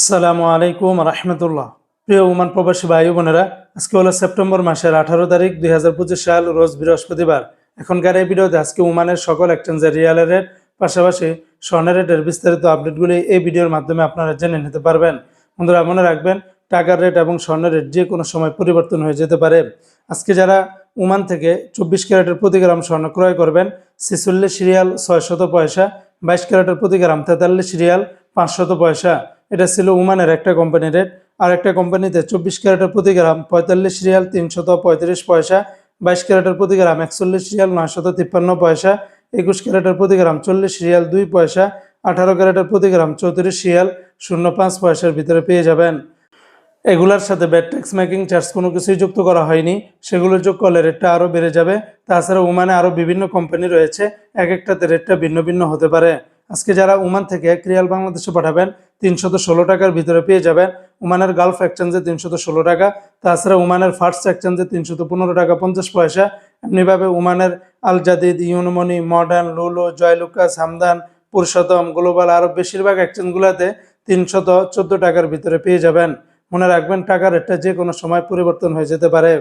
আসসালামু আলাইকুম রহমতুল্লাহ। প্রিয় ওমান প্রবাসী ভাই বোনেরা, আজকে হলো সেপ্টেম্বর মাসের আঠারো তারিখ দুই হাজার পঁচিশ সাল, রোজ বৃহস্পতিবার। এখনকার এই ভিডিওতে আজকে ওমানের সকল এক্সচেঞ্জের রিয়ালের রেট পাশাপাশি স্বর্ণের রেটের বিস্তারিত আপডেটগুলি এই ভিডিওর মাধ্যমে আপনারা জেনে নিতে পারবেন। বন্ধুরা, মনে রাখবেন, টাকার রেট এবং স্বর্ণের রেট যে কোনো সময় পরিবর্তন হয়ে যেতে পারে। আজকে যারা ওমান থেকে চব্বিশ ক্যারেটের প্রতি গ্রাম স্বর্ণ ক্রয় করবেন, ছেচল্লিশ রিয়াল ছয়শত পয়সা, বাইশ ক্যারেটের প্রতি গ্রাম তেতাল্লিশ রিয়াল পাঁচশত পয়সা। এটা ছিল ওমানের একটা কোম্পানির রেট আর একটা কোম্পানিতে চব্বিশ ক্যারেটের প্রতি গ্রাম পঁয়তাল্লিশ রিয়াল তিনশত পঁয়ত্রিশ পয়সা, বাইশ ক্যারেটের প্রতি গ্রাম একচল্লিশ রিয়াল নয়শত তিপ্পান্ন পয়সা, একুশ ক্যারেটের প্রতি গ্রাম চল্লিশ রিয়াল দুই পয়সা, আঠারো ক্যারেটের প্রতি গ্রাম চৌত্রিশ রিয়াল শূন্য পাঁচ পয়সার ভিতরে পেয়ে যাবেন। এগুলোর সাথে ব্যাড ট্যাক্স মেকিং চার্জ কোনো কিছুই যুক্ত করা হয়নি। সেগুলো যোগ করলে রেটটা আরও বেড়ে যাবে। তাছাড়া ওমানে আরও বিভিন্ন কোম্পানি রয়েছে। এক একটাতে রেটটা ভিন্ন ভিন্ন হতে পারে। আজকে যারা ওমান থেকে ক্রিয়াল বাংলাদেশে পাঠাবেন, তিনশত ষোলো টাকার ভিতরে পেয়ে যাবেন। ওমানের গালফ এক্সচেঞ্জে তিনশত ষোলো টাকা, তাছাড়া ওমানের ফার্স্ট এক্সচেঞ্জে তিনশত পনেরো টাকা পঞ্চাশ পয়সা। এমনিভাবে ওমানের Al Jadeed Unimoni modern Lulu Joyalukkas Hamdan Purushottam global আরও বেশিরভাগ এক্সচেঞ্জগুলোতে তিনশত চোদ্দ টাকার ভিতরে পেয়ে যাবেন। মনে রাখবেন, টাকার রেটটা যে কোনো সময় পরিবর্তন হয়ে যেতে পারে।